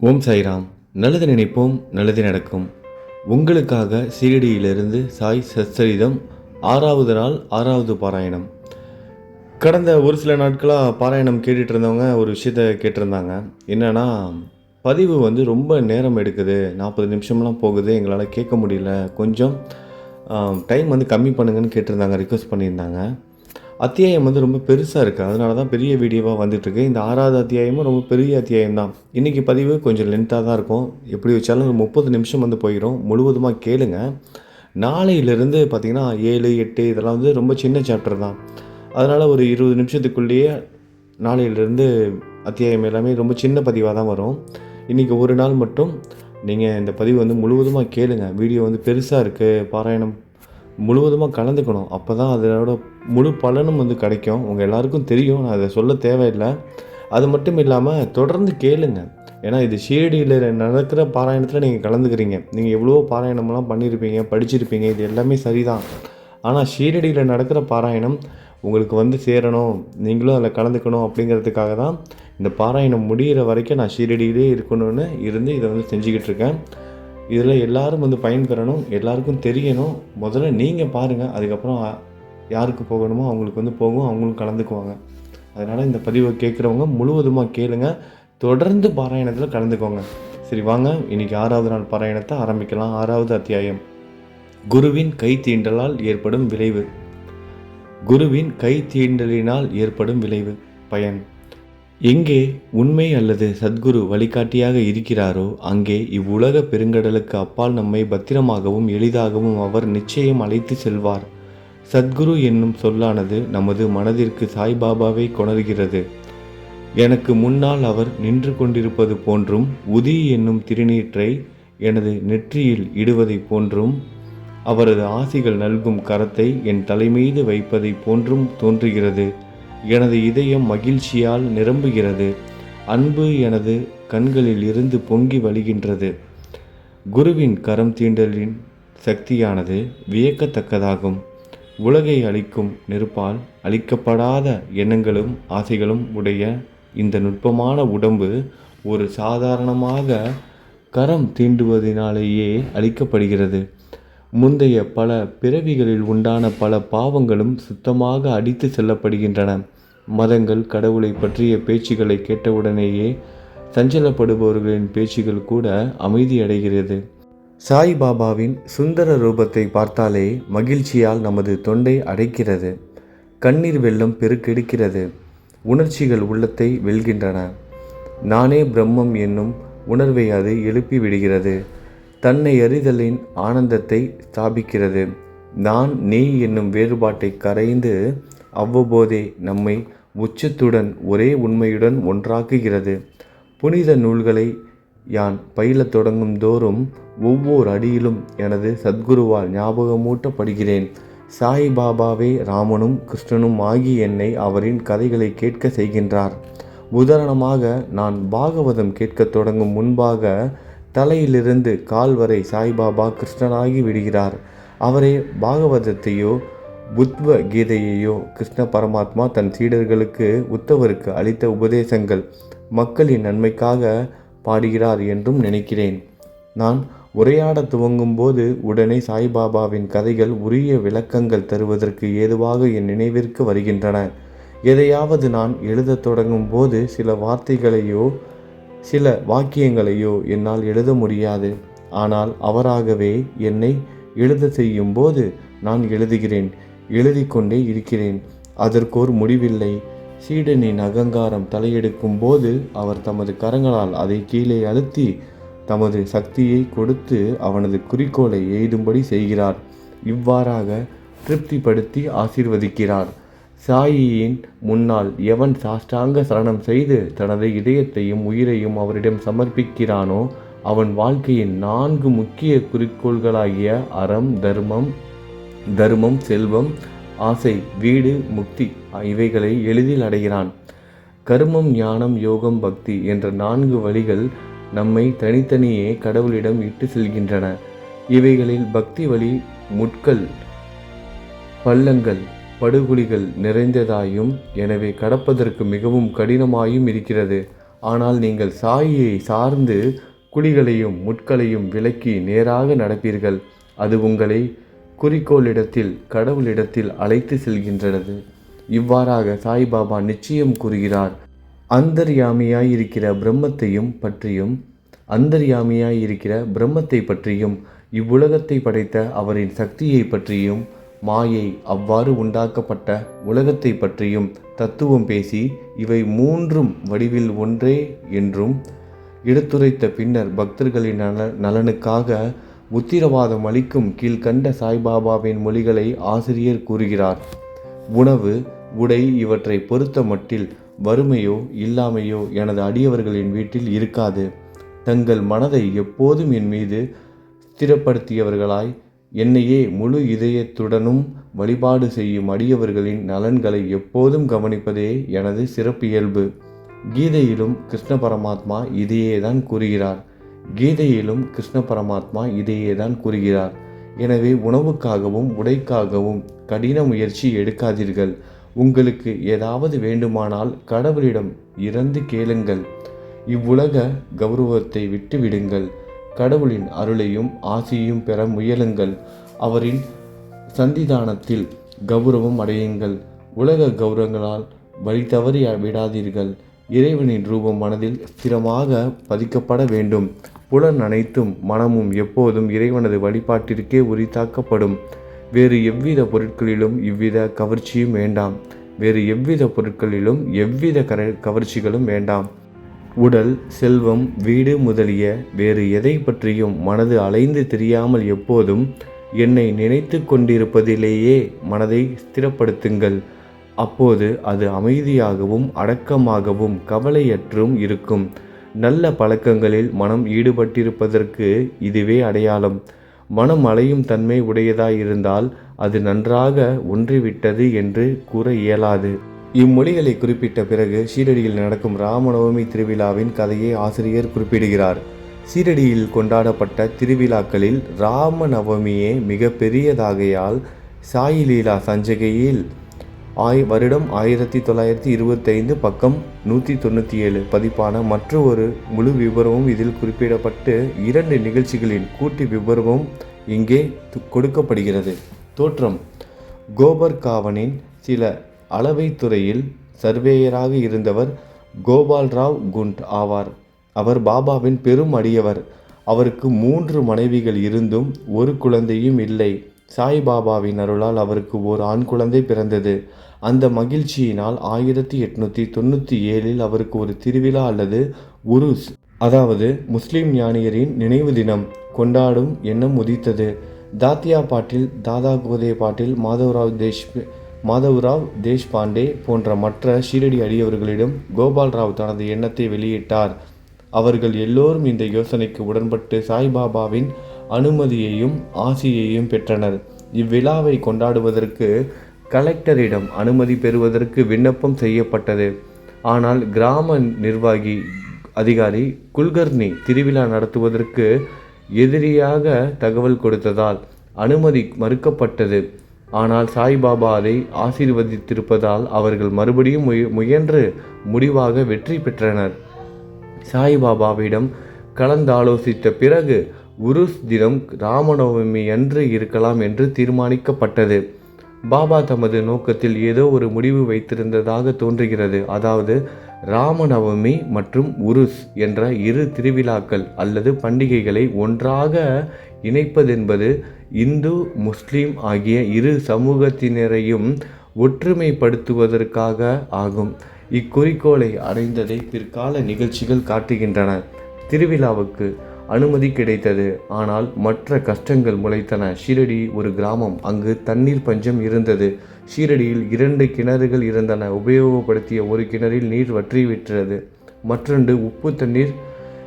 ஓம் சாய்ராம். நல்லது நினைப்போம் நல்லது நடக்கும். உங்களுக்காக சீரடியிலிருந்து சாய் சச்சரிதம் ஆறாவது நாள் ஆறாவது பாராயணம். கடந்த ஒரு சில நாட்களாக பாராயணம் கேட்டுட்டு இருந்தவங்க ஒரு விஷயத்த கேட்டிருந்தாங்க. என்னென்னா பதிவு வந்து ரொம்ப நேரம் எடுக்குது. நாற்பது நிமிஷம்லாம் போகுது. எங்களால் கேட்க முடியல. கொஞ்சம் டைம் வந்து கம்மி பண்ணுங்கன்னு கேட்டிருந்தாங்க ரிக்வஸ்ட் பண்ணியிருந்தாங்க. அத்தியாயம் வந்து ரொம்ப பெருசாக இருக்குது அதனால தான் பெரிய வீடியோவாக வந்துட்டுருக்கு. இந்த ஆறாவது அத்தியாயமும் ரொம்ப பெரிய அத்தியாயம் தான். இன்றைக்கி பதிவு கொஞ்சம் லென்த்தாக தான் இருக்கும். எப்படி வச்சாலும் ஒரு முப்பது நிமிஷம் வந்து போயிடும் முழுவதுமாக கேளுங்க. நாளையிலேருந்து பார்த்திங்கன்னா ஏழு எட்டு இதெல்லாம் வந்து ரொம்ப சின்ன சாப்டர் தான். அதனால் ஒரு இருபது நிமிஷத்துக்குள்ளேயே நாளையிலேருந்து அத்தியாயம் எல்லாமே ரொம்ப சின்ன பதிவாக தான் வரும். இன்றைக்கி ஒரு நாள் மட்டும் நீங்கள் இந்த பதிவு வந்து முழுவதுமாக கேளுங்க. வீடியோ வந்து பெருசாக இருக்குது பாராயணம் முழுவதுமாக கலந்துக்கணும். அப்போ தான் அதோட முழு பலனும் வந்து கிடைக்கும். உங்கள் எல்லாருக்கும் தெரியும். நான் அதை சொல்ல தேவையில்லை. அது மட்டும் இல்லாமல் தொடர்ந்து கேளுங்க. ஏன்னா இது ஷீரடியில் நடக்கிற பாராயணத்தில் நீங்கள் கலந்துக்கிறீங்க. நீங்கள் எவ்வளோ பாராயணம்லாம் பண்ணியிருப்பீங்க படிச்சிருப்பீங்க. இது எல்லாமே சரிதான். ஆனால் ஷீரடியில் நடக்கிற பாராயணம் உங்களுக்கு வந்து சேரணும். நீங்களும் அதில் கலந்துக்கணும் அப்படிங்கிறதுக்காக தான் இந்த பாராயணம் முடிகிற வரைக்கும் நான் ஷீரடியிலே இருக்கணும்னு இருந்து இதை வந்து செஞ்சுக்கிட்டு இருக்கேன். இதில் எல்லாரும் வந்து பயன்பெறணும் எல்லாருக்கும் தெரியணும். முதல்ல நீங்கள் பாருங்கள் அதுக்கப்புறம் யாருக்கு போகணுமோ அவங்களுக்கு வந்து போகும் அவங்களும் கலந்துக்குவாங்க. அதனால் இந்த பதிவை கேட்குறவங்க முழுவதுமாக கேளுங்க. தொடர்ந்து பாராயணத்தில் கலந்துக்கோங்க. சரி வாங்க. இன்னைக்கு ஆறாவது நாள் பாராயணத்தை ஆரம்பிக்கலாம். ஆறாவது அத்தியாயம். குருவின் கை தீண்டலால் ஏற்படும் விளைவு. குருவின் கை தீண்டலினால் ஏற்படும் விளைவு. பயன். எங்கே உண்மை அல்லது சத்குரு வழிகாட்டியாக இருக்கிறாரோ அங்கே இவ்வுலக பெருங்கடலுக்கு அப்பால் நம்மை பத்திரமாகவும் எளிதாகவும் அவர் நிச்சயம் அழைத்து செல்வார். சத்குரு என்னும் சொல்லானது நமது மனதிற்கு சாய்பாபாவை கொணர்கிறது. எனக்கு முன்னால் அவர் நின்று கொண்டிருப்பது போன்றும் உதி என்னும் திருநீற்றை எனது நெற்றியில் இடுவதைப் போன்றும் அவரது ஆசிகள் நல்கும் கரத்தை என் தலைமீது வைப்பதைப் போன்றும் தோன்றுகிறது. எனது இதயம் மகிழ்ச்சியால் நிரம்புகிறது. அன்பு எனது கண்களில் இருந்து பொங்கி வழிகின்றது. குருவின் கரம் தீண்டலின் சக்தியானது வியக்கத்தக்கதாகும். உலகை அளிக்கும் நெருப்பால் அளிக்கப்படாத எண்ணங்களும் ஆசைகளும் உடைய இந்த நுட்பமான உடம்பு ஒரு சாதாரணமாக கரம் தீண்டுவதினாலேயே அளிக்கப்படுகிறது முந்தைய பல பிறவிகளில் உண்டான பல பாவங்களும் சுத்தமாக அடித்து செல்லப்படுகின்றன. மதங்கள் கடவுளை பற்றிய பேச்சுக்களை கேட்டவுடனேயே சஞ்சலப்படுபவர்களின் பேச்சுகள் கூட அமைதியடைகிறது. சாய்பாபாவின் சுந்தர ரூபத்தை பார்த்தாலே மகிழ்ச்சியால் நமது தொண்டை அடைக்கிறது. கண்ணீர் வெள்ளம் பெருக்கெடுக்கிறது. உணர்ச்சிகள் உள்ளத்தை வெல்கின்றன. நானே பிரம்மம் என்னும் உணர்வை அது எழுப்பி விடுகிறது தன்னை அறிதலின் ஆனந்தத்தை ஸ்தாபிக்கிறது. நான் நீ என்னும் வேறுபாட்டை கரைந்து அவ்வப்போதே நம்மை உச்சத்துடன் ஒரே உண்மையுடன் ஒன்றாக்குகிறது. புனித நூல்களை யான் பயிலத் தொடங்கும் தோறும் ஒவ்வொரு அடியிலும் எனது சத்குருவால் ஞாபகமூட்டப்படுகிறேன். சாய் பாபாவே ராமனும் கிருஷ்ணனும் ஆகி என்னை அவரின் கதைகளை கேட்க செய்கின்றார். உதாரணமாக நான் பாகவதம் கேட்கத் தொடங்கும் முன்பாக தலையிலிருந்து கால் வரை சாய்பாபா கிருஷ்ணனாகி விடுகிறார். அவரே பாகவதத்தையோ புத்வ கீதையையோ கிருஷ்ண பரமாத்மா தன் சீடர்களுக்கு உத்தவருக்கு அளித்த உபதேசங்கள் மக்களின் நன்மைக்காக பாடுகிறார் என்றும் நினைக்கிறேன். நான் உரையாட துவங்கும் போது உடனே சாய்பாபாவின் கதைகள் உரிய விளக்கங்கள் தருவதற்கு ஏதுவாக என் நினைவிற்கு வருகின்றன. எதையாவது நான் எழுதத் தொடங்கும் போது சில வார்த்தைகளையோ சில வாக்கியங்களையோ என்னால் எழுத முடியாது. ஆனால் அவராகவே என்னை எழுத செய்யும் போது நான் எழுதுகிறேன் எழுதிக்கொண்டே இருக்கிறேன். அதற்கோர் முடிவில்லை. சீடனின் அகங்காரம் தலையெடுக்கும் போது அவர் தமது கரங்களால் அதை கீழே அழுத்தி தமது சக்தியை கொடுத்து அவனது குறிக்கோளை எய்தும்படி செய்கிறார். இவ்வாறாக திருப்திப்படுத்தி ஆசீர்வதிக்கிறார். சாயியின் முன்னால் எவன் சாஷ்டாங்க சரணம் செய்து தனது இதயத்தையும் உயிரையும் அவரிடம் சமர்ப்பிக்கிறானோ அவன் வாழ்க்கையின் நான்கு முக்கிய குறிக்கோள்களாகிய அறம் தர்மம் தர்மம் செல்வம் ஆசை வீடு முக்தி இவைகளை எளிதில் அடைகிறான். கர்மம் ஞானம் யோகம் பக்தி என்ற நான்கு வழிகள் நம்மை தனித்தனியே கடவுளிடம் இட்டு செல்கின்றன. இவைகளில் பக்தி வழி முட்கள் பள்ளங்கள் படுகுழிகள் நிறைந்ததாயும் எனவே கடப்பதற்கு மிகவும் கடினமாயும் இருக்கிறது. ஆனால் நீங்கள் சாயியை சார்ந்து குழிகளையும் முட்களையும் விலக்கி நேராக நடப்பீர்கள். அது உங்களை குறிக்கோளிடத்தில் கடவுளிடத்தில் அழைத்து செல்கின்றது. இவ்வாறாக சாய்பாபா நிச்சயம் கூறுகிறார். அந்தர்யாமியாய் இருக்கிற பிரம்மத்தையும் பற்றியும் அந்தர்யாமியாய் இருக்கிற பிரம்மத்தை பற்றியும் இவ்வுலகத்தை படைத்த அவரின் சக்தியை பற்றியும் மாயை அவ்வாறு உண்டாக்கப்பட்ட உலகத்தை பற்றியும் தத்துவம் பேசி இவை மூன்றும் வடிவில் ஒன்றே என்றும் எடுத்துரைத்த பின்னர் பக்தர்களின் நல நலனுக்காக உத்திரவாதம் அளிக்கும் கீழ்கண்ட சாய்பாபாவின் மொழிகளை ஆசிரியர் கூறுகிறார். உணவு உடை இவற்றை பொறுத்த மட்டில் வறுமையோ இல்லாமையோ எனது அடியவர்களின் வீட்டில் இருக்காது. தங்கள் மனதை எப்போதும் என் மீது ஸ்திரப்படுத்தியவர்களாய் என்னையே முழு இதயத்துடனும் வழிபாடு செய்யும் அடியவர்களின் நலன்களை எப்போதும் கவனிப்பதே எனது சிறப்பியல்பு கீதையிலும் கிருஷ்ண பரமாத்மா இதையே தான் கூறுகிறார். கீதையிலும் கிருஷ்ண பரமாத்மா இதையே தான் கூறுகிறார். எனவே உணவுக்காகவும் உடைக்காகவும் கடின முயற்சி எடுக்காதீர்கள். உங்களுக்கு ஏதாவது வேண்டுமானால் கடவுளிடம் இறந்து கேளுங்கள். இவ்வுலக கௌரவத்தை விட்டுவிடுங்கள். கடவுளின் அருளையும் ஆசியையும் பெற முயலுங்கள். அவரின் சந்திதானத்தில் கௌரவம் அடையுங்கள். உலக கௌரவங்களால் வழி தவறி விடாதீர்கள். இறைவனின் ரூபம் மனதில் ஸ்திரமாக பதிக்கப்பட வேண்டும். புலன் அனைத்தும் மனமும் எப்போதும் இறைவனது வழிபாட்டிற்கே உரித்தாக்கப்படும். வேறு எவ்வித பொருட்களிலும் இவ்வித கவர்ச்சியும் வேண்டாம். வேறு எவ்வித பொருட்களிலும் எவ்வித கர கவர்ச்சிகளும் வேண்டாம். உடல் செல்வம் வீடு முதலிய வேறு எதை பற்றியும் மனது அலைந்து தெரியாமல் எப்போதும் என்னை நினைத்து கொண்டிருப்பதிலேயே மனதை ஸ்திரப்படுத்துங்கள். அப்போது அது அமைதியாகவும் அடக்கமாகவும் கவலையற்றும் இருக்கும். நல்ல பழக்கங்களில் மனம் ஈடுபட்டிருப்பதற்கு இதுவே அடையாளம். மனம் அலையும் தன்மை உடையதாயிருந்தால் அது நன்றாக ஒன்றிவிட்டது என்று கூற இயலாது. இம்மொழிகளை குறிப்பிட்ட பிறகு ஷீரடியில் நடக்கும் ராமநவமி திருவிழாவின் கதையை ஆசிரியர் குறிப்பிடுகிறார். சீரடியில் கொண்டாடப்பட்ட திருவிழாக்களில் ராமநவமியே மிக பெரியதாகையால் சாயி லீலா சஞ்சகையில் ஆய் வருடம் ஆயிரத்தி தொள்ளாயிரத்தி இருபத்தைந்து பக்கம் நூற்றி தொண்ணூற்றி ஏழு பதிப்பான மற்ற ஒரு முழு விவரமும் இதில் குறிப்பிடப்பட்டு இரண்டு நிகழ்ச்சிகளின் கூட்டு விவரமும் இங்கே கொடுக்கப்படுகிறது. தோற்றம். கோபர் காவனின் சில அளவைத் துறையில் சர்வேயராக இருந்தவர் கோபால் ராவ் குண்ட் ஆவார். அவர் பாபாவின் பெரும் அடியவர். அவருக்கு மூன்று மனைவிகள் இருந்தும் ஒரு குழந்தையும் இல்லை. சாய்பாபாவின் அருளால் அவருக்கு ஓர் ஆண் குழந்தை பிறந்தது. அந்த மகிழ்ச்சியினால் ஆயிரத்தி எட்நூற்றி தொண்ணூற்றி ஏழில் அவருக்கு ஒரு திருவிழா அல்லது உருஸ் அதாவது முஸ்லிம் ஞானியரின் நினைவு தினம் கொண்டாடும் எண்ணம் உதித்தது. தாத்தியா பாட்டில் தாதா கோதே பாட்டில் மாதவராவ் தேஷ் மாதவராவ் தேஷ்பாண்டே போன்ற மற்ற ஷீரடி அடியவர்களிடம் கோபால்ராவ் தனது எண்ணத்தை வெளியிட்டார். அவர்கள் எல்லோரும் இந்த யோசனைக்கு உடன்பட்டு சாய்பாபாவின் அனுமதியையும் ஆசியையும் பெற்றனர். இவ்விழாவை கொண்டாடுவதற்கு கலெக்டரிடம் அனுமதி பெறுவதற்கு விண்ணப்பம் செய்யப்பட்டது. ஆனால் கிராம நிர்வாகி அதிகாரி குல்கர்னி திருவிழா நடத்துவதற்கு எதிரியாக தகவல் கொடுத்ததால் அனுமதி மறுக்கப்பட்டது. ஆனால் சாய்பாபா அதை ஆசீர்வதித்திருப்பதால் அவர்கள் மறுபடியும் முய- முயன்று முடிவாக வெற்றி பெற்றனர். சாய்பாபாவிடம் கலந்தாலோசித்த பிறகு உருஸ் தினம் ராமநவமி அன்று இருக்கலாம் என்று தீர்மானிக்கப்பட்டது. பாபா தமது நோக்கத்தில் ஏதோ ஒரு முடிவு வைத்திருந்ததாக தோன்றுகிறது. அதாவது ராமநவமி மற்றும் உருஸ் என்ற இரு திருவிழாக்கள் அல்லது பண்டிகைகளை ஒன்றாக இணைப்பதென்பது இந்து முஸ்லீம் ஆகிய இரு சமூகத்தினரையும் ஒற்றுமைப்படுத்துவதற்காக ஆகும். இக்குறிக்கோளை அடைந்ததை பிற்கால நிகழ்ச்சிகள் காட்டுகின்றன. திருவிழாவுக்கு அனுமதி கிடைத்தது. ஆனால் மற்ற கஷ்டங்கள் முளைத்தன. ஷீரடி ஒரு கிராமம். அங்கு தண்ணீர் பஞ்சம் இருந்தது. ஷீரடியில் இரண்டு கிணறுகள் இருந்தன. உபயோகப்படுத்திய ஒரு கிணறில் நீர் வற்றிவிட்டது. மற்றொன்று உப்பு தண்ணீர்.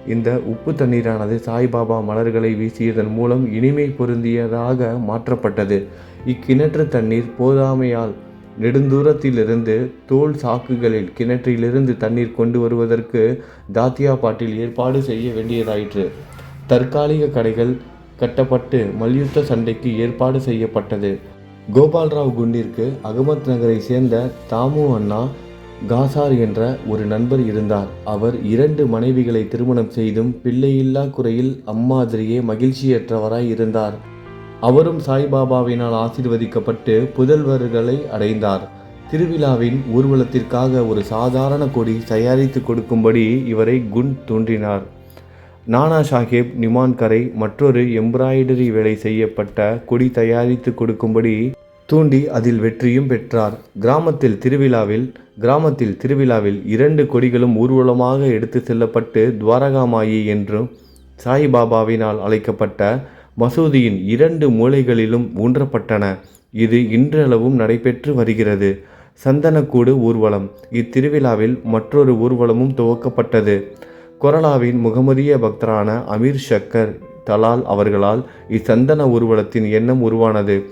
இந்த உப்பு தண்ணீரானது சாய்பாபா மலர்களை வீசியதன் மூலம் இனிமை பொருந்தியதாக மாற்றப்பட்டது. இக்கிணற்று தண்ணீர் போதாமையால் நெடுந்தூரத்திலிருந்து தோல் சாக்குகளில் கிணற்றிலிருந்து தண்ணீர் கொண்டு வருவதற்கு தாத்தியா பாட்டில் ஏற்பாடு செய்ய வேண்டியதாயிற்று. தற்காலிக கடைகள் கட்டப்பட்டு மல்யுத்த சண்டைக்கு ஏற்பாடு செய்யப்பட்டது. கோபால்ராவ் குண்டிற்கு அகமத் நகரை சேர்ந்த தாமு அண்ணா காசார் என்ற ஒரு நண்பர் இருந்தார். அவர் இரண்டு மனைவிகளை திருமணம் செய்தும் பிள்ளையில்லா குறையில் அம்மாதிரியே மகிழ்ச்சியற்றவராய் இருந்தார். அவரும் சாய்பாபாவினால் ஆசீர்வதிக்கப்பட்டு புதல்வர்களை அடைந்தார். திருவிழாவின் ஊர்வலத்திற்காக ஒரு சாதாரண கொடி தயாரித்து கொடுக்கும்படி இவரை குண் தூண்டினார் நானா சாஹேப் நிமான்கரை மற்றொரு எம்ப்ராய்டரி வேலை செய்யப்பட்ட கொடி தயாரித்து கொடுக்கும்படி தூண்டி அதில் வெற்றியும் பெற்றார். கிராமத்தில் திருவிழாவில் கிராமத்தில் திருவிழாவில் இரண்டு கொடிகளும் ஊர்வலமாக எடுத்து செல்லப்பட்டு துவாரகாமாயி என்றும் சாய்பாபாவினால் அழைக்கப்பட்ட மசூதியின் இரண்டு மூலைகளிலும் ஊன்றப்பட்டன. இது இன்றளவும் நடைபெற்று வருகிறது. சந்தனக்கூடு ஊர்வலம். இத்திருவிழாவில் மற்றொரு ஊர்வலமும் துவக்கப்பட்டது. கொரலாவின் முகமதிய பக்தரான அமீர் ஷக்கர் தலால் அவர்களால் இச்சந்தன ஊர்வலத்தின் எண்ணம் உருவானது.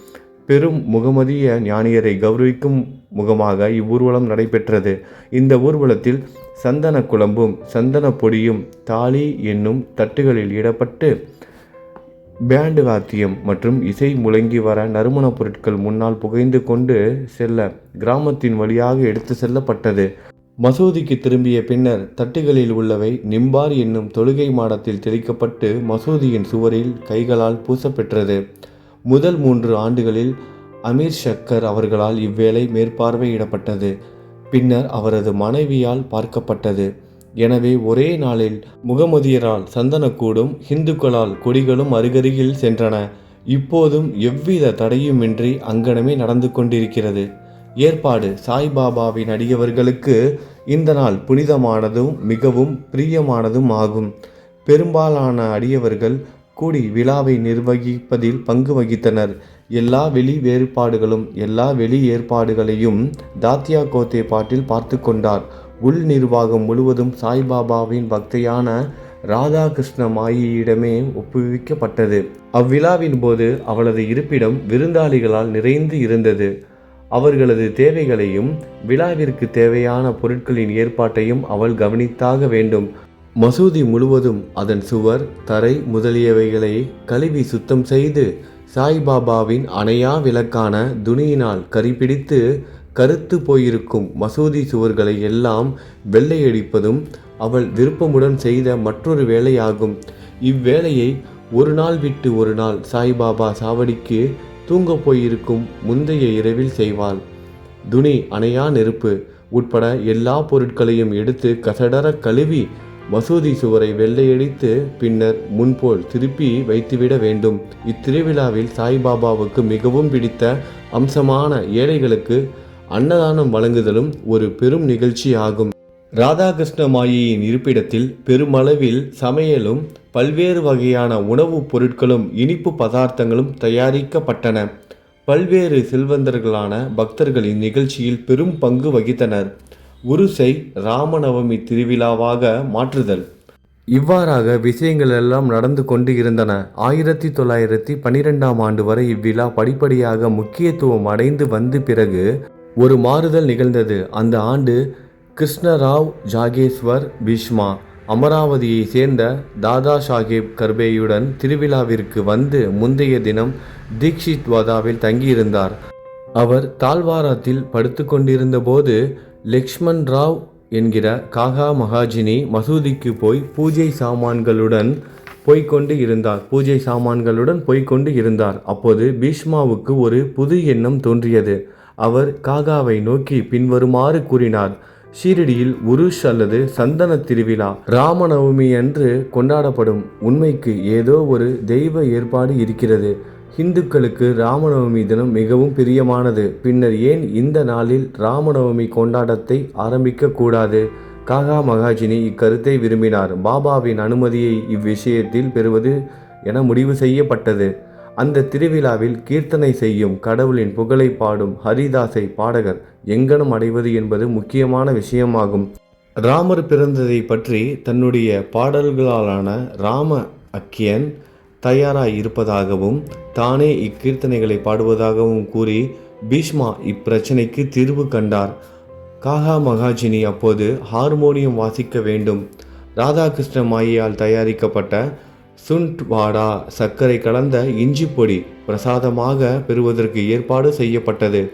பெரும் முகமதிய ஞானியரை கௌரவிக்கும் முகமாக இவ்வூர்வலம் நடைபெற்றது. இந்த ஊர்வலத்தில் சந்தன குழம்பும் சந்தன பொடியும் தாலி என்னும் தட்டுகளில் இடப்பட்டு பேண்டு வாத்தியம் மற்றும் இசை முழங்கி வர நறுமணப் பொருட்கள் முன்னால் புகைந்து கொண்டு செல்ல கிராமத்தின் வழியாக எடுத்து செல்லப்பட்டது. மசூதிக்கு திரும்பிய பின்னர் தட்டுகளில் உள்ளவை நிம்பார் என்னும் தொழுகை மாடத்தில் தெளிக்கப்பட்டு மசூதியின் சுவரில் கைகளால் பூசப்பெற்றது. முதல் மூன்று ஆண்டுகளில் அமீர் ஷக்கர் அவர்களால் இவ்வேளை மேற்பார்வையிடப்பட்டது. பின்னர் அவரது மனைவியால் பார்க்கப்பட்டது. எனவே ஒரே நாளில் முகமதியரால் சந்தனக்கூடும் இந்துக்களால் கொடிகளும் அருகருகில் சென்றன. இப்போதும் எவ்வித தடையுமின்றி அங்கனமே நடந்து கொண்டிருக்கிறது. ஏற்பாடு சாய்பாபாவின் அடியவர்களுக்கு இந்த நாள் புனிதமானதும் மிகவும் பிரியமானதும் ஆகும். பெரும்பாலான அடியவர்கள் கூடி விழாவை நிர்வகிப்பதில் பங்கு வகித்தனர். எல்லா வெளி வேறுபாடுகளும் எல்லா வெளி ஏற்பாடுகளையும் தாத்தியா கோத்தே பாட்டில் பார்த்து கொண்டார். உள் நிர்வாகம் முழுவதும் சாய்பாபாவின் பக்தையான ராதாகிருஷ்ண மாயியிடமே ஒப்புவிக்கப்பட்டது. அவ்விழாவின் போது அவளது இருப்பிடம் விருந்தாளிகளால் நிறைந்து இருந்தது. அவர்களது தேவைகளையும் விழாவிற்கு தேவையான பொருட்களின் ஏற்பாட்டையும் அவள் கவனித்தாக வேண்டும். மசூதி முழுவதும் அதன் சுவர் தரை முதலியவைகளை கழுவி சுத்தம் செய்து சாய்பாபாவின் அணையா விளக்கான துணியினால் கரிபிடித்து கருத்து போயிருக்கும் மசூதி சுவர்களை எல்லாம் வெள்ளையடிப்பதும் அவள் விருப்பமுடன் செய்த மற்றொரு வேலையாகும். இவ்வேலையை ஒரு நாள் விட்டு ஒரு நாள் சாய்பாபா சாவடிக்கு தூங்கப் போயிருக்கும் முந்தைய இரவில் செய்வாள் துணி அணையா நெருப்பு உட்பட எல்லா பொருட்களையும் எடுத்து கசடர கழுவி மசூதி சுவரை வெள்ளையடித்து பின்னர் முன்போல் திருப்பி வைத்துவிட வேண்டும். இத்திருவிழாவில் சாய்பாபாவுக்கு மிகவும் பிடித்த அம்சமான ஏழைகளுக்கு அன்னதானம் வழங்குதலும் ஒரு பெரும் நிகழ்ச்சி ஆகும் ராதாகிருஷ்ண மாயியின் இருப்பிடத்தில் பெருமளவில் சமையலும் பல்வேறு வகையான உணவுப் பொருட்களும் இனிப்பு பதார்த்தங்களும் தயாரிக்கப்பட்டன. பல்வேறு செல்வந்தர்களான பக்தர்கள் இந்நிகழ்ச்சியில் பெரும் பங்கு வகித்தனர். உருசை ராமநவமி திருவிழாவாக மாற்றுதல். இவ்வாறாக விஷயங்கள் எல்லாம் நடந்து கொண்டு இருந்தன ஆயிரத்தி தொள்ளாயிரத்தி பன்னிரெண்டாம் ஆண்டு வரை இவ்விழா படிப்படியாக முக்கியத்துவம் அடைந்து வந்து பிறகு ஒரு மாறுதல் நிகழ்ந்தது. அந்த ஆண்டு கிருஷ்ணராவ் ஜாகேஸ்வர் பீஷ்மா அமராவதியை சேர்ந்த தாதா சாஹேப் கர்பேயுடன் திருவிழாவிற்கு வந்து முந்தைய தினம் தீக்ஷித் வாதாவில் தங்கியிருந்தார். அவர் தாழ்வாரத்தில் படுத்து கொண்டிருந்தபோது லக்ஷ்மண் ராவ் என்கிற காகா மகாஜினி மசூதிக்கு போய் பூஜை சாமான்களுடன் போய்க்கொண்டு இருந்தார். பூஜை சாமான்களுடன் போய்க்கொண்டு இருந்தார். அப்போது பீஷ்மாவுக்கு ஒரு புது எண்ணம் தோன்றியது. அவர் காகாவை நோக்கி பின்வருமாறு கூறினார். ஷீரடியில் உருஷ் அல்லது சந்தன திருவிழா ராமநவமி அன்று கொண்டாடப்படும். உண்மைக்கு ஏதோ ஒரு தெய்வ ஏற்பாடு இருக்கிறது. இந்துக்களுக்கு ராமநவமி தினம் மிகவும் பிரியமானது. பின்னர் ஏன் இந்த நாளில் ராமநவமி கொண்டாட்டத்தை ஆரம்பிக்க கூடாது? காகா மகாஜினி இக்கருத்தை விரும்பினார். பாபாவின் அனுமதியை இவ்விஷயத்தில் பெறுவது என முடிவு செய்யப்பட்டது. அந்த திருவிழாவில் கீர்த்தனை செய்யும் கடவுளின் புகழை பாடும் ஹரிதாசை பாடகர் எங்கனம் அடைவது என்பது முக்கியமான விஷயமாகும். ராமர் பிறந்ததை பற்றி தன்னுடைய பாடல்களாலான ராம அக்கியன் தயாராய் இருப்பதாகவும் தானே இக்கீர்த்தனைகளை பாடுவதாகவும் கூறி பீஷ்மா இப்பிரச்சனைக்கு தீர்வு கண்டார். காகா மகாஜினி அப்போது ஹார்மோனியம் வாசிக்க வேண்டும். ராதாகிருஷ்ண மாயியால் தயாரிக்கப்பட்ட சுண்ட் வாடா சர்க்கரை கலந்த இஞ்சி பொடி பிரசாதமாக பெறுவதற்கு ஏற்பாடு செய்யப்பட்டது.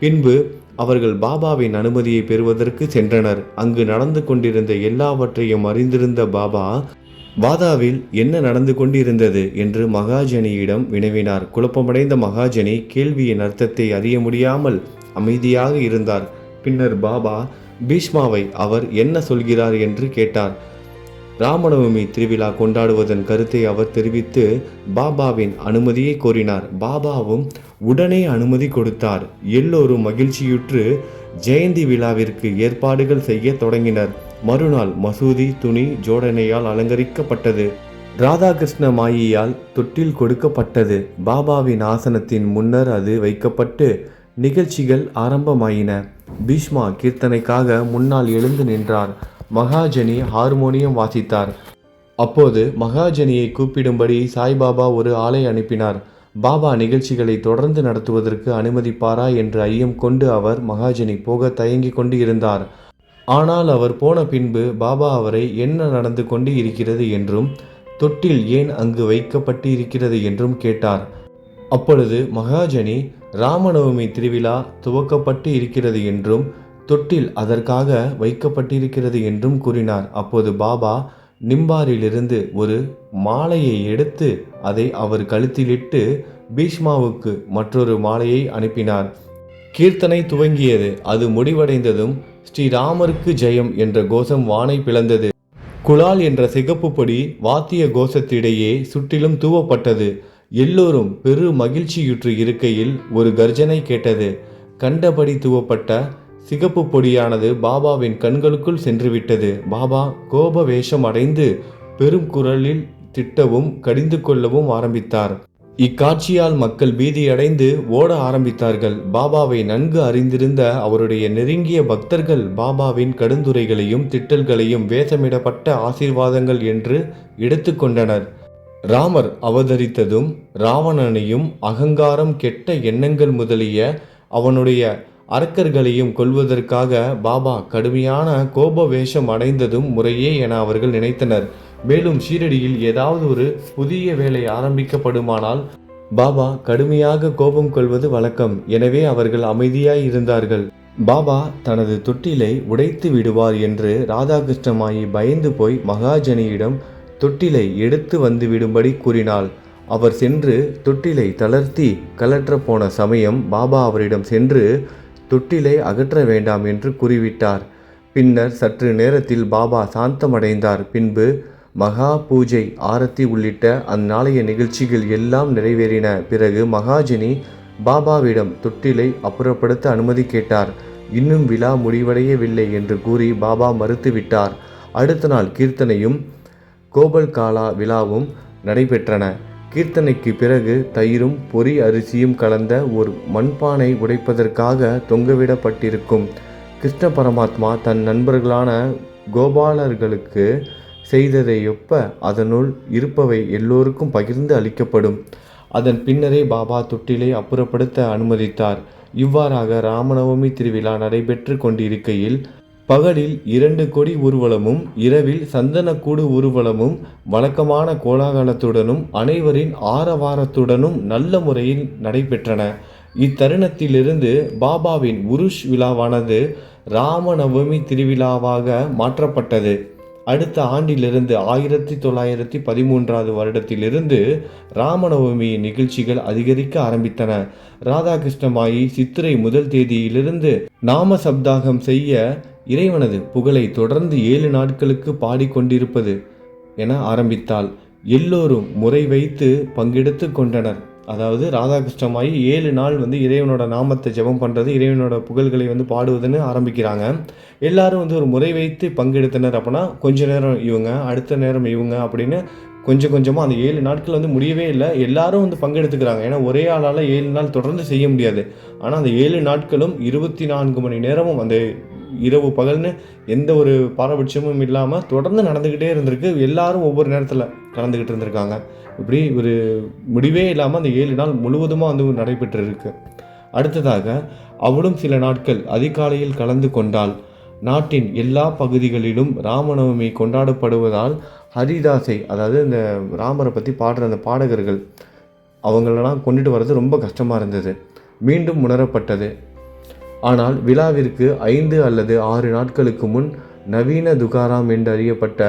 பின்பு அவர்கள் பாபாவின் அனுமதியை பெறுவதற்கு சென்றனர். அங்கு நடந்து கொண்டிருந்த எல்லாவற்றையும் அறிந்திருந்த பாபா வாதாவில் என்ன நடந்து கொண்டிருந்தது? என்று மகாஜனியிடம் வினவினார். குழப்பமடைந்த மகாஜனி கேள்வியின் அர்த்தத்தை அறிய முடியாமல் அமைதியாக இருந்தார். பின்னர் பாபா பீஷ்மாவை அவர் என்ன சொல்கிறார்? என்று கேட்டார். ராமநவமி திருவிழா கொண்டாடுவதன் கருத்தை அவர் தெரிவித்து பாபாவின் அனுமதியை கோரினார். பாபாவும் உடனே அனுமதி கொடுத்தார். எல்லோரும் மகிழ்ச்சியுற்று ஜெயந்தி விழாவிற்கு ஏற்பாடுகள் செய்ய தொடங்கினர். மறுநாள் மசூதி துணி ஜோடனையால் அலங்கரிக்கப்பட்டது. ராதாகிருஷ்ண மாயியால் தொட்டில் கொடுக்கப்பட்டது. பாபாவின் ஆசனத்தின் முன்னர் அது வைக்கப்பட்டு நிகழ்ச்சிகள் ஆரம்பமாயின. பீஷ்மா கீர்த்தனைக்காக முன்னால் எழுந்து நின்றார். மகாஜனி ஹார்மோனியம் வாசித்தார். அப்போது மகாஜனியை கூப்பிடும்படி சாய்பாபா ஒரு ஆளை அனுப்பினார். பாபா நிகழ்ச்சிகளை தொடர்ந்து நடத்துவதற்கு அனுமதிப்பாரா என்று ஐயம் கொண்டு அவர் மகாஜனி போக தயங்கிக் கொண்டு இருந்தார். ஆனால் அவர் போன பின்பு பாபா அவரை என்ன நடந்து கொண்டு இருக்கிறது என்றும் தொட்டில் ஏன் அங்கு வைக்கப்பட்டு இருக்கிறது என்றும் கேட்டார். அப்பொழுது மகாஜனி ராமநவமி திருவிழா துவக்கப்பட்டு இருக்கிறது என்றும் தொட்டில் அதற்காக வைக்கப்பட்டிருக்கிறது என்றும் கூறினார். அப்போது பாபா நிம்பாரிலிருந்து ஒரு மாலையை எடுத்து அதை அவர் கழுத்திலிட்டு பீஷ்மாவுக்கு மற்றொரு மாலையை அனுப்பினார். கீர்த்தனை துவங்கியது. அது முடிவடைந்ததும் ஸ்ரீராமருக்கு ஜெயம் என்ற கோஷம் வானை பிளந்தது. குலால் என்ற சிகப்பு பொடி வாத்திய கோஷத்திடையே சுற்றிலும் தூவப்பட்டது. எல்லோரும் பெரு மகிழ்ச்சியுற்று இருக்கையில் ஒரு கர்ஜனை கேட்டது. கண்டபடி தூவப்பட்ட சிகப்பு பொடியானது பாபாவின் கண்களுக்குள் சென்றுவிட்டது. பாபா கோப வேஷம் அடைந்து பெரும் குரலில் திட்டவும் கடிந்து கொள்ளவும் ஆரம்பித்தார். இக்காட்சியால் மக்கள் பீதியடைந்து ஓட ஆரம்பித்தார்கள். பாபாவை நன்கு அறிந்திருந்த அவருடைய நெருங்கிய பக்தர்கள் பாபாவின் கடுந்துரைகளையும் திட்டல்களையும் வேஷமிடப்பட்ட ஆசீர்வாதங்கள் என்று எடுத்துக்கொண்டனர் ராமர் அவதரித்ததும் ராவணனையும் அகங்காரம் கெட்ட எண்ணங்கள் முதலிய அவனுடைய அரக்கர்களையும் கொல்வதற்காக பாபா கடுமையான கோப வேஷம் அடைந்ததும் முறையே என அவர்கள் நினைத்தனர். மேலும் ஷீரடியில் ஏதாவது ஒரு புதிய வேலை ஆரம்பிக்கப்படுமானால் பாபா கடுமையாக கோபம் கொள்வது வழக்கம். எனவே அவர்கள் அமைதியாய் இருந்தார்கள். பாபா தனது தொட்டிலை உடைத்து விடுவார் என்று ராதாகிருஷ்ணமாயி பயந்து போய் மகாஜனியிடம் தொட்டிலை எடுத்து வந்து விடும்படி கூறினாள். அவர் சென்று தொட்டிலை தளர்த்தி கலற்ற போன சமயம் பாபா அவரிடம் சென்று தொட்டிலை அகற்ற வேண்டாம் என்று கூறிவிட்டார். பின்னர் சற்று நேரத்தில் பாபா சாந்தமடைந்தார். பின்பு மகா பூஜை ஆரத்தி உள்ளிட்ட அந்நாளைய நிகழ்ச்சிகள் எல்லாம் நிறைவேறின. பிறகு மகாஜினி பாபாவிடம் தொட்டிலை அப்புறப்படுத்த அனுமதி கேட்டார். இன்னும் விழா முடிவடையவில்லை என்று கூறி பாபா மறுத்துவிட்டார். அடுத்த நாள் கீர்த்தனையும் கோபல்காலா விழாவும் நடைபெற்றன. கீர்த்தனைக்கு பிறகு தயிரும் பொறி அரிசியும் கலந்த ஒரு மண்பானை உடைப்பதற்காக தொங்கவிடப்பட்டிருக்கும். கிருஷ்ண பரமாத்மா தன் நண்பர்களான கோபாலர்களுக்கு செய்ததையொப்ப அதனுள் இருப்பவை எல்லோருக்கும் பகிர்ந்து அளிக்கப்படும். அதன் பின்னரே பாபா தொட்டிலை அப்புறப்படுத்த அனுமதித்தார். இவ்வாறாக ராமநவமி திருவிழா நடைபெற்று கொண்டிருக்கையில் பகலில் இரண்டு கொடி ஊர்வலமும் இரவில் சந்தனக்கூடு ஊர்வலமும் வழக்கமான கோலாகலத்துடனும் அனைவரின் ஆரவாரத்துடனும் நல்ல முறையில் நடைபெற்றன. இத்தருணத்திலிருந்து பாபாவின் உருஷ் விழாவானது ராமநவமி திருவிழாவாக மாற்றப்பட்டது. அடுத்த ஆண்டிலிருந்து ஆயிரத்தி தொள்ளாயிரத்தி பதிமூன்றாவது வருடத்திலிருந்து ராமநவமி நிகழ்ச்சிகள் அதிகரிக்க ஆரம்பித்தன. ராதாகிருஷ்ணமாயி சித்திரை முதல் தேதியிலிருந்து நாம சப்தாகம் செய்ய இறைவனது புகழை தொடர்ந்து ஏழு நாட்களுக்கு பாடிக்கொண்டிருப்பது என ஆரம்பித்தாள் எல்லோரும் முறை வைத்து பங்கெடுத்து கொண்டனர். அதாவது ராதாகிருஷ்ணமாயி ஏழு நாள் வந்து இறைவனோட நாமத்தை ஜெபம் பண்ணுறது இறைவனோட புகழ்களை வந்து பாடுவதுன்னு ஆரம்பிக்கிறாங்க. எல்லாரும் வந்து ஒரு முறை வைத்து பங்கெடுத்தனர் அப்படின்னா கொஞ்ச நேரம் இவங்க அடுத்த நேரம் இவங்க அப்படின்னு கொஞ்சம் கொஞ்சமாக அந்த ஏழு நாட்கள் வந்து முடியவே இல்லை. எல்லாரும் வந்து பங்கெடுத்துக்கிறாங்க. ஏன்னா ஒரே ஆளால் ஏழு நாள் தொடர்ந்து செய்ய முடியாது. ஆனால் அந்த ஏழு நாட்களும் இருபத்தி நான்கு மணி நேரமும் அந்த இரவு பகல்னு எந்த ஒரு பாரபட்சமும் இல்லாமல் தொடர்ந்து நடந்துக்கிட்டே இருந்திருக்கு. எல்லாரும் ஒவ்வொரு நேரத்தில் கலந்துக்கிட்டு இருந்திருக்காங்க. இப்படி ஒரு முடிவே இல்லாமல் அந்த ஏழு நாள் முழுவதுமாக வந்து நடைபெற்றிருக்கு. அடுத்ததாக அவளும் சில நாட்கள் அதிகாலையில் கலந்து கொண்டால் நாட்டின் எல்லா பகுதிகளிலும் ராமநவமி கொண்டாடப்படுவதால் ஹரிதாசை அதாவது இந்த ராமரை பற்றி பாடுற அந்த பாடகர்கள் அவங்களெல்லாம் கொண்டுட்டு வர்றது ரொம்ப கஷ்டமாக இருந்தது. மீண்டும் உணரப்பட்டது. ஆனால் விழாவிற்கு ஐந்து அல்லது ஆறு நாட்களுக்கு முன் நவீன துகாராம் என்று அறியப்பட்ட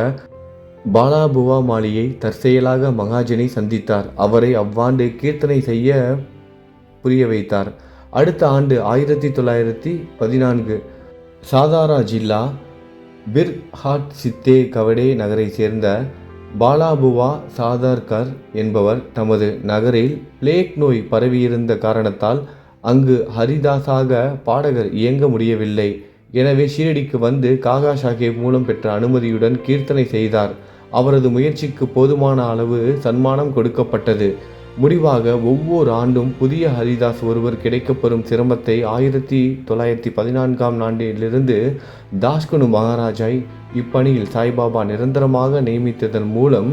பாலாபுவா மாலியை தற்செயலாக மகாஜனை சந்தித்தார். அவரை அவ்வாண்டு கீர்த்தனை செய்ய புரிய வைத்தார். அடுத்த ஆண்டு ஆயிரத்தி தொள்ளாயிரத்தி பதினான்கு சாதாரா ஜில்லா பிர்ஹாட் சித்தே கவடே நகரை சேர்ந்த பாலாபுவா சாதார்கர் என்பவர் தமது நகரில் பிளேக் நோய் பரவியிருந்த காரணத்தால் அங்கு ஹரிதாஸாக பாடகர் இயங்க முடியவில்லை. எனவே ஷீரடிக்கு வந்து காகா சாஹேப் மூலம் பெற்ற அனுமதியுடன் கீர்த்தனை செய்தார். அவரது முயற்சிக்கு போதுமான அளவு சன்மானம் கொடுக்கப்பட்டது. முடிவாக ஒவ்வொரு ஆண்டும் புதிய ஹரிதாஸ் ஒருவர் கிடைக்கப்பெறும் சிரமத்தை ஆயிரத்தி தொள்ளாயிரத்தி பதினான்காம் ஆண்டிலிருந்து தாஸ்கனு மகாராஜாய் இப்பணியில் சாய்பாபா நிரந்தரமாக நியமித்ததன் மூலம்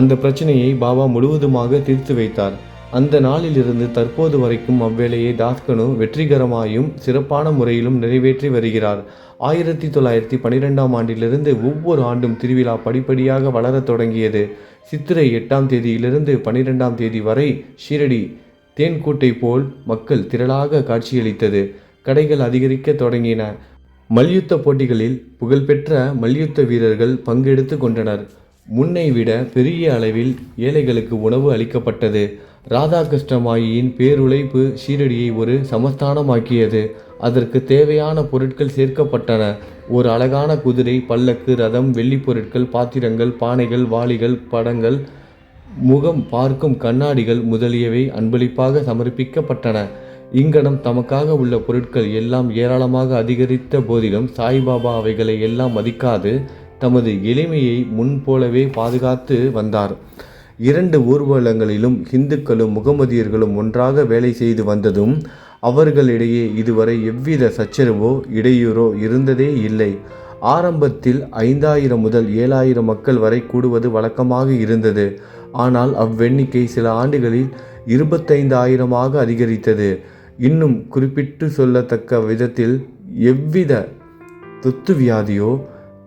அந்த பிரச்சனையை பாபா முழுவதுமாக தீர்த்து வைத்தார். அந்த நாளிலிருந்து தற்போது வரைக்கும் அவ்வேளையை தாஸ்கனு வெற்றிகரமாயும் சிறப்பான முறையிலும் நிறைவேற்றி வருகிறார். ஆயிரத்தி தொள்ளாயிரத்தி பனிரெண்டாம் ஆண்டிலிருந்து ஒவ்வொரு ஆண்டும் திருவிழா படிப்படியாக வளரத் தொடங்கியது. சித்திரை எட்டாம் தேதியிலிருந்து பனிரெண்டாம் தேதி வரை ஷீரடி தேன்கூட்டை போல் மக்கள் திரளாக காட்சியளித்தது. கடைகள் அதிகரிக்க தொடங்கின. மல்யுத்த போட்டிகளில் புகழ்பெற்ற மல்யுத்த வீரர்கள் பங்கெடுத்து கொண்டனர். முன்னை விட பெரிய அளவில் ஏழைகளுக்கு உணவு அளிக்கப்பட்டது. ராதாகிருஷ்ணமாயியின் பேருழைப்பு ஷீரடியை ஒரு சமஸ்தானமாக்கியது. அதற்கு தேவையான பொருட்கள் சேர்க்கப்பட்டன. ஒரு அழகான குதிரை பல்லக்கு ரதம் வெள்ளி பொருட்கள் பாத்திரங்கள் பானைகள் வாளிகள் படங்கள் முகம் பார்க்கும் கண்ணாடிகள் முதலியவை அன்பளிப்பாக சமர்ப்பிக்கப்பட்டன. இங்கனம் தமக்காக உள்ள பொருட்கள் எல்லாம் ஏராளமாக அதிகரித்த போதிலும் சாய்பாபா அவைகளை எல்லாம் மதிக்காது. தமது எளிமையை முன்போலவே பாதுகாத்து வந்தார். இரண்டு ஊர்வலங்களிலும் இந்துக்களும் முகமதியர்களும் ஒன்றாக வேலை செய்து வந்ததும் அவர்களிடையே இதுவரை எவ்வித சச்சரவோ இடையூறோ இருந்ததே இல்லை. ஆரம்பத்தில் ஐந்தாயிரம் முதல் ஏழாயிரம் மக்கள் வரை கூடுவது வழக்கமாக இருந்தது. ஆனால் அவ்வெண்ணிக்கை சில ஆண்டுகளில் இருபத்தைந்தாயிரமாக அதிகரித்தது. இன்னும் குறிப்பிட்டு சொல்லத்தக்க விதத்தில் எவ்வித தொத்து வியாதியோ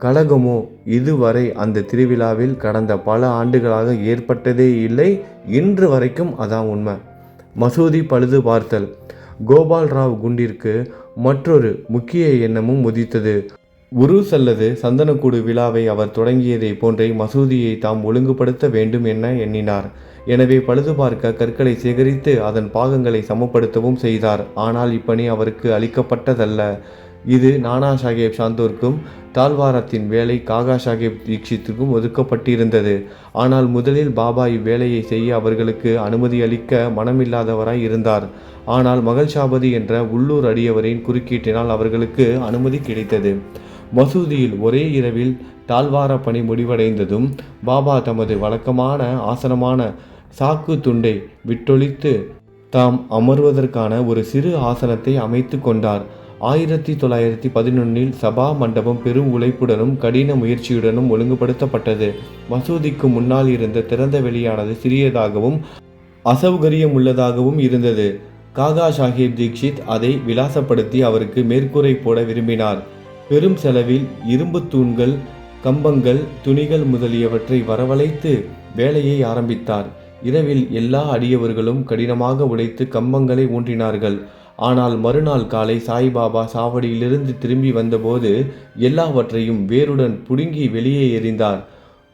கலகமோ இதுவரை அந்த திருவிழாவில் கடந்த பல ஆண்டுகளாக ஏற்பட்டதே இல்லை. இன்று வரைக்கும் அதான் உண்மை. மசூதி பழுது பார்த்தல். கோபால் ராவ் குண்டிற்கு மற்றொரு முக்கிய எண்ணமும் உதித்தது. உருஸ் அல்லது சந்தனக்கூடு விழாவை அவர் தொடங்கியதை போன்றே மசூதியை தாம் ஒழுங்குபடுத்த வேண்டும் என எண்ணினார். எனவே பழுது பார்க்க கற்களை சேகரித்து அதன் பாகங்களை சமப்படுத்தவும் செய்தார். ஆனால் இப்பணி அவருக்கு அளிக்கப்பட்டதல்ல. இது நானா சாஹேப் சாந்தோர்க்கும் தாழ்வாரத்தின் வேலை காகா சாஹிப் தீட்சித்துக்கும் ஒதுக்கப்பட்டிருந்தது. ஆனால் முதலில் பாபா இவ்வேலையை செய்ய அவர்களுக்கு அனுமதி அளிக்க மனமில்லாதவராய் இருந்தார். ஆனால் மகள்ஷாபதி என்ற உள்ளூர் அடியவரின் குறுக்கீட்டினால் அவர்களுக்கு அனுமதி கிடைத்தது. மசூதியில் ஒரே இரவில் தாழ்வார பணி முடிவடைந்ததும் பாபா தமது வழக்கமான ஆசனமான சாக்கு துண்டை விட்டொழித்து தாம் அமர்வதற்கான ஒரு சிறு ஆசனத்தை அமைத்து கொண்டார். ஆயிரத்தி தொள்ளாயிரத்தி பதினொன்னில் சபா மண்டபம் பெரும் உழைப்புடனும் கடின முயற்சியுடனும் ஒழுங்குபடுத்தப்பட்டது. மசூதிக்கு முன்னால் இருந்த திறந்த வெளியானது சிறியதாகவும் அசௌகரியம் உள்ளதாகவும் இருந்தது. காகா சாஹிப் தீக்ஷித் அதை விலாசப்படுத்தி அவருக்கு மேற்கூரை போட விரும்பினார். பெரும் செலவில் இரும்பு தூண்கள் கம்பங்கள் துணிகள் முதலியவற்றை வரவழைத்து வேலையை ஆரம்பித்தார். இரவில் எல்லா அடியவர்களும் கடினமாக உழைத்து கம்பங்களை ஊன்றினார்கள். ஆனால் மறுநாள் காலை சாய்பாபா சாவடியிலிருந்து திரும்பி வந்தபோது எல்லாவற்றையும் வேருடன் புடுங்கி வெளியே எறிந்தார்.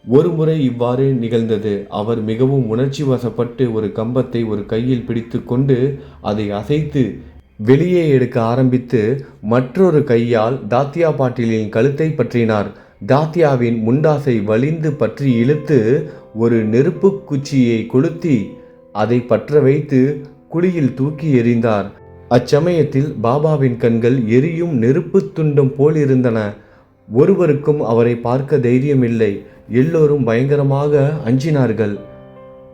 ஒருமுறை இவ்வாறு நிகழ்ந்தது. அவர் மிகவும் உணர்ச்சி வசப்பட்டு ஒரு கம்பத்தை ஒரு கையில் பிடித்துக்கொண்டு அதை அசைத்து வெளியே எடுக்க ஆரம்பித்து மற்றொரு கையால் தாத்தியா பாட்டிலின் கழுத்தை பற்றினார். தாத்தியாவின் முண்டாசை வலிந்து பற்றி இழுத்து ஒரு நெருப்பு குச்சியை கொளுத்தி அதை பற்ற வைத்து குழியில் தூக்கி எறிந்தார். அச்சமயத்தில் பாபாவின் கண்கள் எரியும் நெருப்புத் துண்டம் போல் இருந்தன ஒருவருக்கும் அவரை பார்க்க தைரியமில்லை. எல்லோரும் பயங்கரமாக அஞ்சினார்கள்.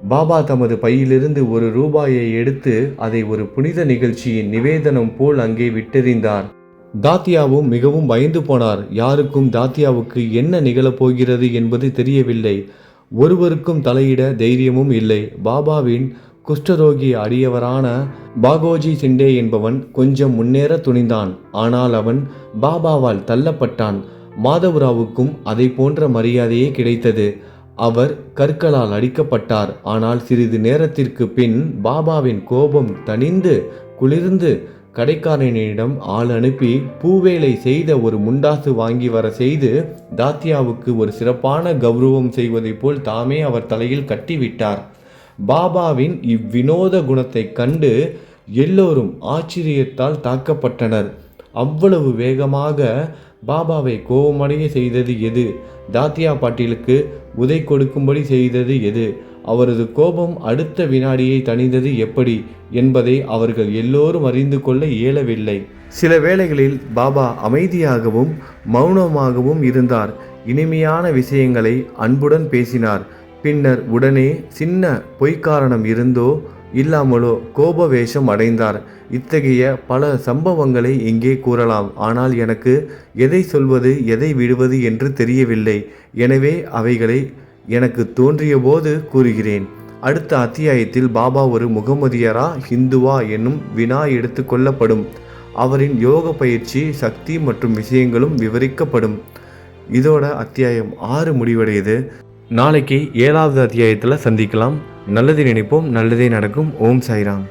பாபா தமது பையிலிருந்து ஒரு ரூபாயை எடுத்து அதை ஒரு புனித நிகழ்ச்சியின் நிவேதனம் போல் அங்கே விட்டெறிந்தார். தாத்தியாவும் மிகவும் பயந்து போனார். யாருக்கும் தாத்தியாவுக்கு என்ன நிகழப் போகிறது என்பது தெரியவில்லை. ஒருவருக்கும் தலையிட தைரியமும் இல்லை. பாபாவின் குஷ்டரோகி அடியவரான பாகோஜி சிண்டே என்பவன் கொஞ்சம் முன்னேற துணிந்தான். ஆனால் அவன் பாபாவால் தள்ளப்பட்டான். மாதவராவுக்கும் அதை போன்ற மரியாதையே கிடைத்தது. அவர் கற்களால் அடிக்கப்பட்டார். ஆனால் சிறிது நேரத்திற்கு பின் பாபாவின் கோபம் தணிந்து குளிர்ந்து கடைக்காரனிடம் ஆள் அனுப்பி பூவேலை செய்த ஒரு முண்டாசு வாங்கி வர செய்து தாத்தியாவுக்கு ஒரு சிறப்பான கௌரவம் செய்வதைப் போல் தாமே அவர் தலையில் கட்டிவிட்டார். பாபாவின் இவ்வினோத குணத்தை கண்டு எல்லோரும் ஆச்சரியத்தால் தாக்கப்பட்டனர். அவ்வளவு வேகமாக பாபாவை கோபமடைய செய்தது எது? தாத்தியா பாட்டீலுக்கு உதை கொடுக்கும்படி செய்தது எது? அவரது கோபம் அடுத்த வினாடியை தணிந்தது எப்படி என்பதை அவர்கள் எல்லோரும் அறிந்து கொள்ள இயலவில்லை. சில வேளைகளில் பாபா அமைதியாகவும் மௌனமாகவும் இருந்தார். இனிமையான விஷயங்களை அன்புடன் பேசினார். பின்னர் உடனே சின்ன பொய்க்காரணம் இருந்தோ இல்லாமலோ கோபவேஷம் அடைந்தார். இத்தகைய பல சம்பவங்களை இங்கே கூறலாம். ஆனால் எனக்கு எதை சொல்வது எதை விடுவது என்று தெரியவில்லை. எனவே அவைகளை எனக்கு தோன்றிய போது கூறுகிறேன். அடுத்த அத்தியாயத்தில் பாபா ஒரு முகமதியரா ஹிந்துவா என்னும் வினா எடுத்து கொள்ளப்படும். அவரின் யோக பயிற்சி சக்தி மற்றும் விஷயங்களும் விவரிக்கப்படும். இதோட அத்தியாயம் ஆறு முடிவடையுது. நாளைக்கு ஏழாவது அத்தியாயத்தில் சந்திக்கலாம். நல்லது நினைப்போம் நல்லதே நடக்கும். ஓம் சாய்ராம்.